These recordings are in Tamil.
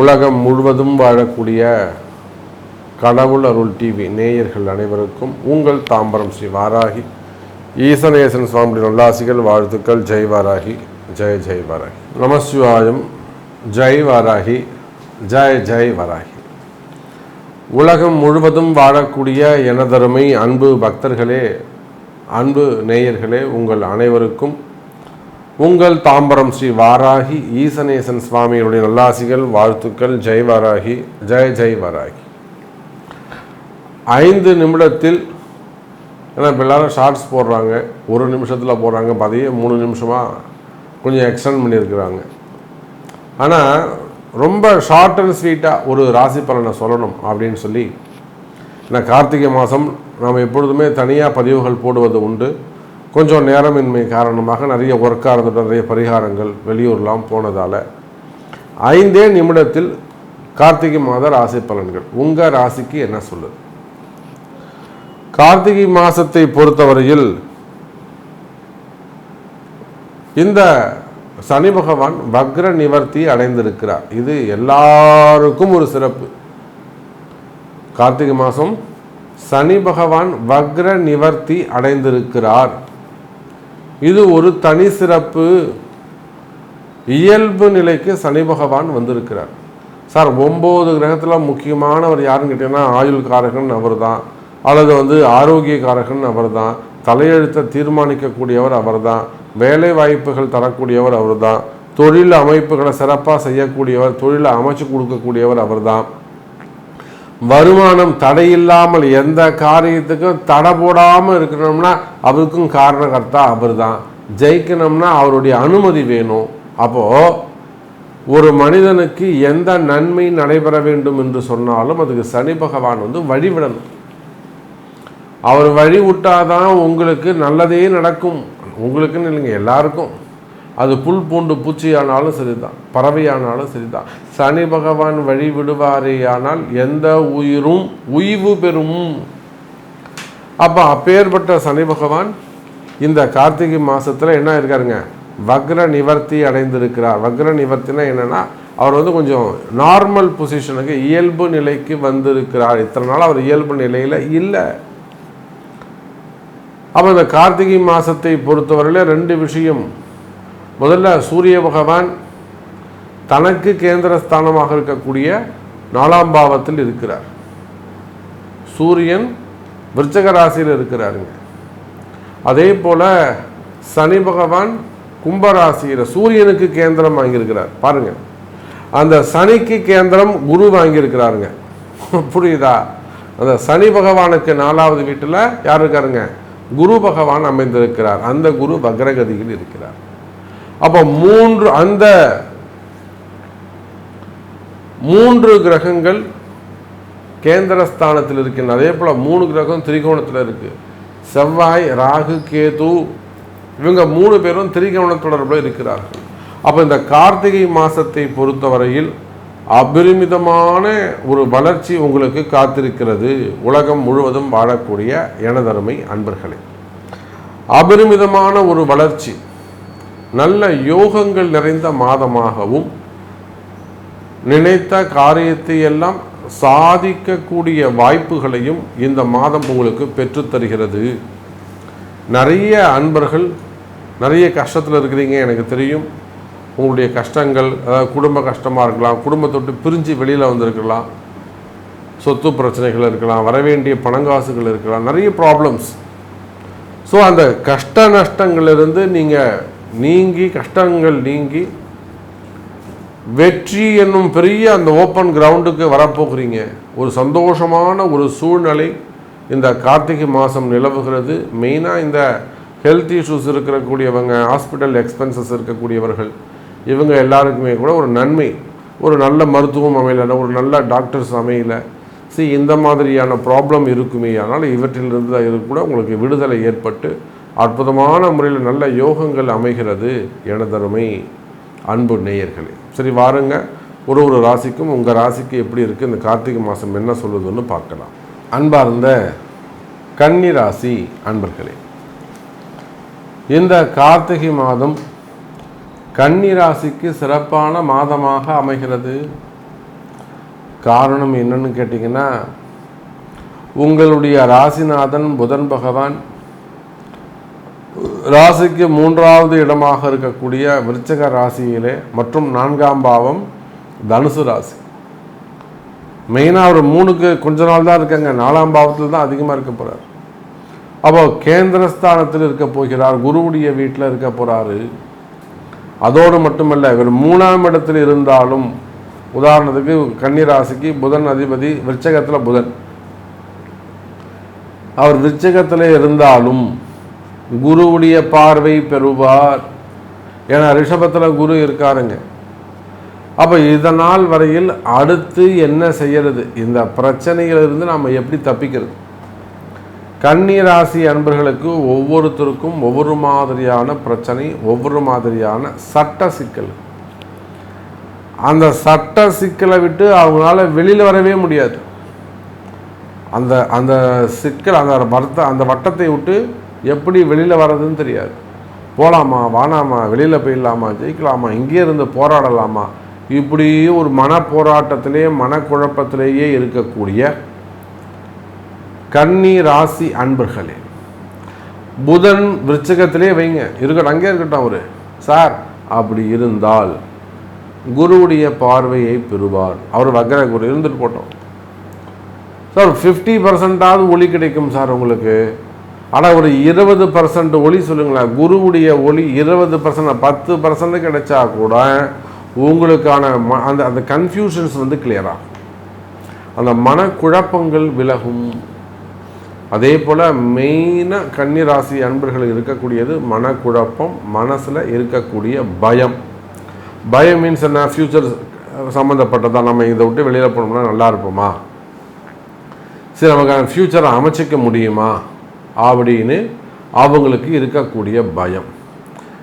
உலகம் முழுவதும் வாழக்கூடிய கடவுள் அருள் டிவி நேயர்கள் அனைவருக்கும் உங்கள் தாம்பரம் ஸ்ரீ வாராகி. ஈசனேசன் சுவாமி நல்லாசிகள் வாழ்த்துக்கள் ஜெய் வாராகி ஜெய் ஜெய் வாராகி. நமசிவாயம் ஜெய் வாராகி ஜெய் ஜெய் வாராகி. உலகம் முழுவதும் வாழக்கூடிய எனதருமை அன்பு பக்தர்களே அன்பு நேயர்களே உங்கள் அனைவருக்கும் உங்கள் தாம்பரம் ஸ்ரீ வாராகி ஈசனேசன் சுவாமியுடைய நல்லாசிகள் வாழ்த்துக்கள் ஜெய் வாராகி ஜெய ஜெய் வாராகி. ஐந்து நிமிடத்தில் ஏன்னா இப்போ எல்லாரும் ஷார்ட்ஸ் போடுறாங்க ஒரு நிமிஷத்தில் போடுறாங்க பதியே மூணு நிமிஷமாக கொஞ்சம் எக்ஸ்டெண்ட் பண்ணியிருக்கிறாங்க. ஆனால் ரொம்ப ஷார்ட் அண்ட் ஸ்வீட்டாக ஒரு ராசி பலனை சொல்லணும் அப்படின்னு சொல்லி ஏன்னா கார்த்திகை மாதம் நாம் எப்பொழுதுமே தனியாக பதிவுகள் போடுவது உண்டு. கொஞ்சம் நேரமின்மை காரணமாக நிறைய ஒர்க்காக இருந்துட்டு நிறைய பரிகாரங்கள் வெளியூர்லாம் போனதால் ஐந்தே நிமிடத்தில் கார்த்திகை மாத ராசி பலன்கள். உங்கள் ராசிக்கு என்ன சொல்லுது? கார்த்திகை மாதத்தை பொறுத்தவரையில் இந்த சனி பகவான் வக்ர நிவர்த்தி அடைந்திருக்கிறார். இது எல்லாருக்கும் ஒரு சிறப்பு. கார்த்திகை மாதம் சனி பகவான் வக்ர நிவர்த்தி அடைந்திருக்கிறார். இது ஒரு தனி சிறப்பு. இயல்பு நிலைக்கு சனி பகவான் வந்திருக்கிறார். சார் ஒம்பது கிரகத்தில் முக்கியமானவர் யாருன்னு கேட்டிங்கன்னா ஆயுள் காரகன் அவர் தான் அல்லது வந்து ஆரோக்கிய காரகன் அவர் தான் தலையெழுத்தை தீர்மானிக்கக்கூடியவர் அவர் தான் வேலை வாய்ப்புகள் தரக்கூடியவர் அவர் தான் தொழில் அமைப்புகளை சிறப்பாக செய்யக்கூடியவர் தொழிலை அமைச்சு கொடுக்கக்கூடியவர் அவர் தான் வருமானம் தடையில்லாமல் எந்த காரியத்துக்கும் தடை போடாமல் இருக்கணும்னா அவருக்கும் காரணகர்த்தா அவர் தான் ஜெயிக்கணும்னா அவருடைய அனுமதி வேணும். அப்போது ஒரு மனிதனுக்கு எந்த நன்மை நடைபெற வேண்டும் என்று சொன்னாலும் அதுக்கு சனி பகவான் வந்து வழிவிடணும் அவர் வழி விட்டாதான் உங்களுக்கு நல்லதே நடக்கும். உங்களுக்குன்னு இல்லைங்க எல்லாருக்கும். அது புல் பூண்டு பூச்சியானாலும் சரிதான் பறவையானாலும் சரிதான். சனி பகவான் வழி விடுவாரேயானால் எந்த உயிரும் உய்வு பெறும். அப்போ அப்பேற்பட்ட சனி பகவான் இந்த கார்த்திகை மாதத்தில் என்ன இருக்காருங்க வக்ர நிவர்த்தி அடைந்திருக்கிறார். வக்ர நிவர்த்தினா என்னென்னா அவர் வந்து கொஞ்சம் நார்மல் பொசிஷனுக்கு இயல்பு நிலைக்கு வந்திருக்கிறார். இத்தனை நாள் அவர் இயல்பு நிலையில் இல்லை. அப்போ இந்த கார்த்திகை மாதத்தை பொறுத்தவரையில் ரெண்டு விஷயம். முதல்ல சூரிய பகவான் தனக்கு கேந்திர ஸ்தானமாக இருக்கக்கூடிய நாலாம் பாவத்தில் இருக்கிறார். சூரியன் விருச்சக ராசியில் இருக்கிறாருங்க. அதே போல் சனி பகவான் கும்பராசியில் சூரியனுக்கு கேந்திரம் வாங்கியிருக்கிறார். பாருங்க. அந்த சனிக்கு கேந்திரம் குரு வாங்கியிருக்கிறாருங்க. புரியுதா? அந்த சனி பகவானுக்கு நாலாவது வீட்டில் யார் இருக்காருங்க? குரு பகவான் அமைந்திருக்கிறார். அந்த குரு வக்ரகதியில் இருக்கிறார். அப்போ மூன்று அந்த மூன்று கிரகங்கள் கேந்திரஸ்தானத்தில் இருக்கின்ற அதே போல் மூணு கிரகம் திரிகோணத்தில் இருக்கு. செவ்வாய் ராகு கேது இவங்க மூணு பேரும் திரிகோண தொடர்பில் இருக்கிறார்கள். அப்போ இந்த கார்த்திகை மாதத்தை பொறுத்தவரையில் அபரிமிதமான ஒரு வளர்ச்சி உங்களுக்கு காத்திருக்கிறது. உலகம் முழுவதும் வாழக்கூடிய எனதருமை அன்பர்களே. அபரிமிதமான ஒரு வளர்ச்சி. நல்ல யோகங்கள் நிறைந்த மாதமாகவும் நினைத்த காரியத்தை எல்லாம் சாதிக்கக்கூடிய வாய்ப்புகளையும் இந்த மாதம் உங்களுக்கு பெற்றுத்தருகிறது நிறைய அன்பர்கள் நிறைய கஷ்டத்தில் இருக்கிறீங்க எனக்கு தெரியும். உங்களுடைய கஷ்டங்கள் அதாவது குடும்ப கஷ்டமாக இருக்கலாம் குடும்பத்தொட்டு பிரிஞ்சு வெளியில் வந்திருக்கலாம். சொத்து பிரச்சனைகள் இருக்கலாம் வரவேண்டிய பணங்காசுகள் இருக்கலாம் நிறைய ப்ராப்ளம்ஸ் ஸோ அந்த கஷ்ட நஷ்டங்கள்லேருந்து நீங்கள் நீங்கி கஷ்டங்கள் நீங்கி வெற்றி என்னும் பெரிய அந்த ஓப்பன் கிரவுண்டுக்கு வரப்போகிறீங்க. ஒரு சந்தோஷமான ஒரு சூழ்நிலை இந்த கார்த்திகை மாதம் நிலவுகிறது. மெயினாக இந்த ஹெல்த் இஷ்யூஸ் இருக்கக்கூடியவங்க ஹாஸ்பிட்டல் எக்ஸ்பென்சஸ் இருக்கக்கூடியவர்கள் இவங்க எல்லாருக்குமே கூட ஒரு நன்மை. ஒரு நல்ல மருத்துவம் அமையல ஒரு நல்ல டாக்டர்ஸ் அமையல. சி இந்த மாதிரியான ப்ராப்ளம் இருக்குமே. ஆனால் இவற்றிலிருந்து இது கூட உங்களுக்கு விடுதலை ஏற்பட்டு அற்புதமான முறையில் நல்ல யோகங்கள் அமைகிறது எனதருமை அன்பு நேயர்களே. சரி வாருங்க. ஒரு ஒரு ராசிக்கும் உங்கள் ராசிக்கு எப்படி இருக்குது இந்த கார்த்திகை மாதம் என்ன சொல்லுதுன்னு பார்க்கலாம். அன்பார்ந்த கன்னி ராசி அன்பர்களே இந்த கார்த்திகை மாதம் கன்னி ராசிக்கு சிறப்பான மாதமாக அமைகிறது. காரணம் என்னன்னு கேட்டிங்கன்னா உங்களுடைய ராசிநாதன் புதன் பகவான் ராசிக்கு மூன்றாவது இடமாக இருக்கக்கூடிய விருச்சக ராசியிலே மற்றும் நான்காம் பாவம் தனுசு ராசி. மெயினாக ஒரு மூணுக்கு கொஞ்ச நாள் தான் இருக்காங்க. நாலாம் பாவத்தில் தான் அதிகமாக இருக்க போகிறார் அப்போ கேந்திரஸ்தானத்தில் இருக்க போகிறார். குருவுடைய வீட்டில் இருக்க போகிறாரு அதோடு மட்டுமல்ல இவர் மூணாம் இடத்தில் இருந்தாலும் உதாரணத்துக்கு கன்னிராசிக்கு புதன் அதிபதி விருச்சகத்தில் புதன். அவர் விருச்சகத்தில் இருந்தாலும் குருவுடைய பார்வை பெறுவார். ஏன்னா ரிஷபத்தில் குரு இருக்காருங்க. அப்போ இதனால் வரையில் அடுத்து என்ன செய்யறது? இந்த பிரச்சனைகளிலிருந்து நாம் எப்படி தப்பிக்கிறது? கன்னிராசி அன்பர்களுக்கு ஒவ்வொருத்தருக்கும் ஒவ்வொரு மாதிரியான பிரச்சனை ஒவ்வொரு மாதிரியான சட்ட சிக்கல். அந்த சட்ட சிக்கலை விட்டு அவங்களால வெளியில் வரவே முடியாது. அந்த அந்த சிக்கல் அந்த வர்த்த அந்த வட்டத்தை விட்டு எப்படி வெளியில் வர்றதுன்னு தெரியாது. போகலாமா வானாமா வெளியில் போயிடலாமா ஜெயிக்கலாமா இங்கே இருந்து போராடலாமா? இப்படி ஒரு மன போராட்டத்திலேயே மனக்குழப்பத்திலேயே இருக்கக்கூடிய கன்னி ராசி அன்பர்களே புதன் விருச்சகத்திலே வைங்க. இருக்கட்டும் அங்கே இருக்கட்டும் அவரு. சார் அப்படி இருந்தால் குருவுடைய பார்வையை பெறுவார். அவர் வக்கர குரு இருந்துட்டு போட்டோம். சார் ஃபிஃப்டி பர்சன்டாவது ஒளி கிடைக்கும் சார் உங்களுக்கு. ஆனால் ஒரு இருபது பர்சன்ட் ஒளி சொல்லுங்களேன். குருவுடைய ஒளி இருபது பர்சன்ட் பத்து பர்சன்ட் கிடைச்சா கூட உங்களுக்கான ம அந்த அந்த கன்ஃபியூஷன்ஸ் வந்து கிளியராகும் அந்த மனக்குழப்பங்கள் விலகும். அதே போல் மெயினாக கன்னிராசி அன்பர்கள் இருக்கக்கூடியது மனக்குழப்பம் மனசில் இருக்கக்கூடிய பயம். பயம் மீன்ஸ் என்ன? ஃப்யூச்சர் சம்மந்தப்பட்டதா நம்ம இதை விட்டு வெளியில் போனோம்னா நல்லா இருப்போமா? சரி நமக்கான ஃப்யூச்சரை அமைச்சிக்க முடியுமா? அப்படின்னு அவங்களுக்கு இருக்கக்கூடிய பயம்.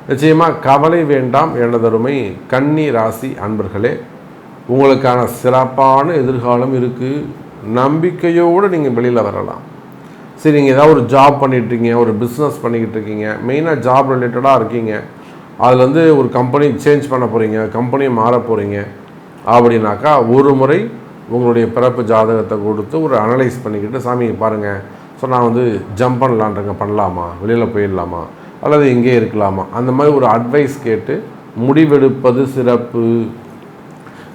நிச்சயமாக கவலை வேண்டாம் எனதருமை கன்னி ராசி அன்பர்களே உங்களுக்கான சிறப்பான எதிர்காலம் இருக்குது நம்பிக்கையோடு நீங்கள் வெளியில் வரலாம். சரி நீங்கள் ஏதாவது ஒரு ஜாப் பண்ணிகிட்ருக்கீங்க ஒரு பிஸ்னஸ் பண்ணிக்கிட்டு இருக்கீங்க மெயினாக ஜாப் ரிலேட்டடாக இருக்கீங்க. அதில் வந்து ஒரு கம்பெனி சேஞ்ச் பண்ண போகிறீங்க கம்பெனி மாற போகிறீங்க அப்படின்னாக்கா ஒரு முறை உங்களுடைய பிறப்பு ஜாதகத்தை கொடுத்து ஒரு அனலைஸ் பண்ணிக்கிட்டு சாமி பாருங்கள் ஸோ நான் வந்து ஜம்ப் பண்ணலான்றங்க பண்ணலாமா? வெளியில் போயிடலாமா? அல்லது இங்கே இருக்கலாமா? அந்த மாதிரி ஒரு அட்வைஸ் கேட்டு முடிவெடுப்பது சிறப்பு.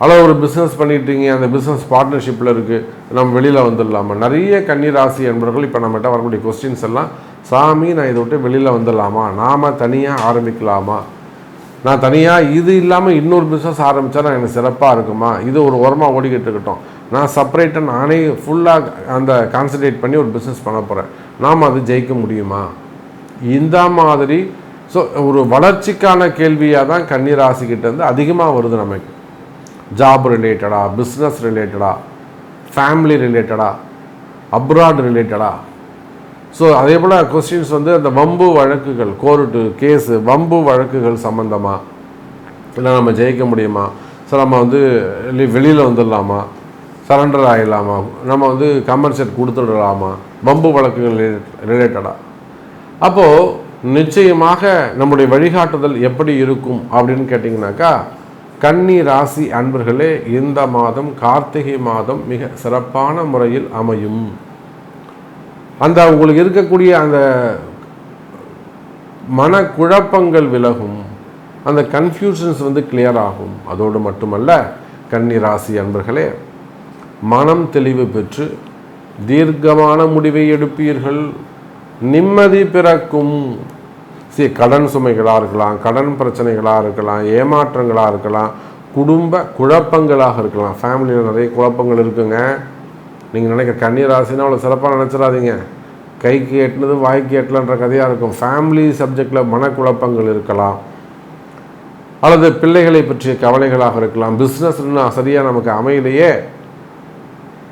அதாவது ஒரு பிஸ்னஸ் பண்ணிட்டீங்க. அந்த பிஸ்னஸ் பார்ட்னர்ஷிப்பில் இருக்குது நம்ம வெளியில் வந்துடலாமா? நிறைய கன்னிராசி என்பவர்கள் இப்போ நம்மகிட்ட வரக்கூடிய கொஸ்டின்ஸ் எல்லாம் சாமி நான் இதை விட்டு வெளியில் வந்துடலாமா? நாம் தனியாக ஆரம்பிக்கலாமா? நான் தனியாக இது இல்லாமல் இன்னொரு பிஸ்னஸ் ஆரம்பித்தா நான் எனக்கு சிறப்பாக இருக்குமா? இது ஒரு உரமாக ஓடிக்கிட்டு இருக்கட்டும். நான் செப்பரேட்டாக நானே ஃபுல்லாக அந்த கான்சன்ட்ரேட் பண்ணி ஒரு பிஸ்னஸ் பண்ண போகிறேன் நாம் அது ஜெயிக்க முடியுமா? இந்த மாதிரி ஸோ ஒரு வளர்ச்சிக்கான கேள்வியாக தான் கன்னிராசிக்கிட்டேருந்து அதிகமாக வருது நமக்கு. ஜாப் ரிலேட்டடாக பிஸ்னஸ் ரிலேட்டடாக ஃபேமிலி ரிலேட்டடாக அப்ராட் ரிலேட்டடாக ஸோ அதே போல் கொஸ்டின்ஸ் வந்து அந்த வம்பு வழக்குகள் கோர்ட்டு கேஸு வம்பு வழக்குகள் சம்மந்தமாக இல்லை நம்ம ஜெயிக்க முடியுமா? ஸோ நம்ம வந்து வெளியில் வந்துடலாமா? சரண்டர் ஆகிடலாமா நம்ம வந்து கம்பன்சேட் கொடுத்துடலாமா? பம்பு வழக்குகள் ரிலேட்டடாக அப்போது நிச்சயமாக நம்முடைய வழிகாட்டுதல் எப்படி இருக்கும் அப்படின்னு கேட்டிங்கனாக்கா கன்னி ராசி அன்பர்களே இந்த மாதம் கார்த்திகை மாதம் மிக சிறப்பான முறையில் அமையும். அந்த உங்களுக்கு இருக்கக்கூடிய அந்த மனக்குழப்பங்கள் விலகும். அந்த கன்ஃபியூஷன்ஸ் வந்து கிளியர் ஆகும். அதோடு மட்டுமல்ல கன்னி ராசி அன்பர்களே மனம் தெளிவு பெற்று தீர்க்கமான முடிவை எடுப்பீர்கள். நிம்மதி பிறக்கும். சரி கடன் சுமைகளாக இருக்கலாம் கடன் பிரச்சனைகளாக இருக்கலாம் ஏமாற்றங்களாக இருக்கலாம் குடும்ப குழப்பங்களாக இருக்கலாம். ஃபேமிலியில் நிறைய குழப்பங்கள் இருக்குங்க. நீங்கள் நினைக்கிற கன்னிராசினா அவ்வளோ சிறப்பாக நினச்சிடாதீங்க. கைக்கு எட்டினது வாய்க்கு எட்டலன்ற கதையாக இருக்கும். ஃபேமிலி சப்ஜெக்டில் மனக்குழப்பங்கள் இருக்கலாம். அல்லது பிள்ளைகளை பற்றிய கவலைகளாக இருக்கலாம். பிஸ்னஸ்னா சரியாக நமக்கு அமையிலேயே.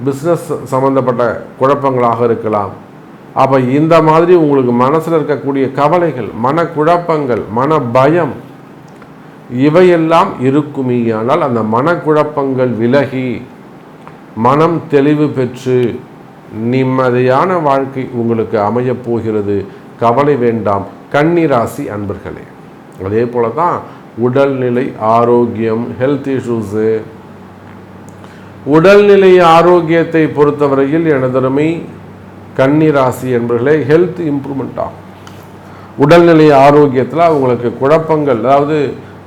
பிஸ்னஸ் சம்மந்தப்பட்ட குழப்பங்களாக இருக்கலாம். அப்போ இந்த மாதிரி உங்களுக்கு மனசில் இருக்கக்கூடிய கவலைகள் மனக்குழப்பங்கள் மன பயம் இவையெல்லாம் இருக்குமேயானால் அந்த மனக்குழப்பங்கள் விலகி மனம் தெளிவு பெற்று நிம்மதியான வாழ்க்கை உங்களுக்கு அமையப் போகிறது. கவலை வேண்டாம். கன்னிராசி அன்பர்களே அதே போல தான் உடல்நிலை ஆரோக்கியம் ஹெல்த் இஷ்யூஸு உடல்நிலை ஆரோக்கியத்தை பொறுத்தவரையில் எனதருமை கன்னிராசி என்பர்களே ஹெல்த் இம்ப்ரூவ்மெண்ட் ஆகும். உடல்நிலை ஆரோக்கியத்தில் அவங்களுக்கு குழப்பங்கள் அதாவது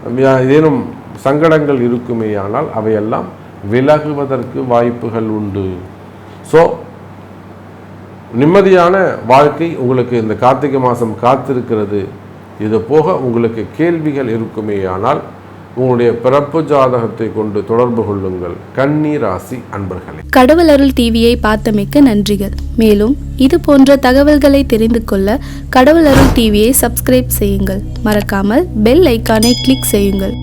ஏனும் ஏதேனும் சங்கடங்கள் இருக்குமேயானால் அவையெல்லாம் விலகுவதற்கு வாய்ப்புகள் உண்டு. ஸோ நிம்மதியான வாழ்க்கை உங்களுக்கு இந்த கார்த்திகை மாதம் காத்திருக்கிறது. இது போக உங்களுக்கு கேள்விகள் இருக்குமேயானால் உங்களுடைய பிறப்பு ஜாதகத்தை கொண்டு தொடர்பு கொள்ளுங்கள். கன்னி ராசி அன்பர்களே. கடவுள் அருள் டிவியை பார்த்தமைக்க நன்றிகள். மேலும் இது போன்ற தகவல்களை தெரிந்து கொள்ள கடவுள் அருள் டிவியை சப்ஸ்கிரைப் செய்யுங்கள். மறக்காமல் பெல் ஐக்கானை கிளிக் செய்யுங்கள்.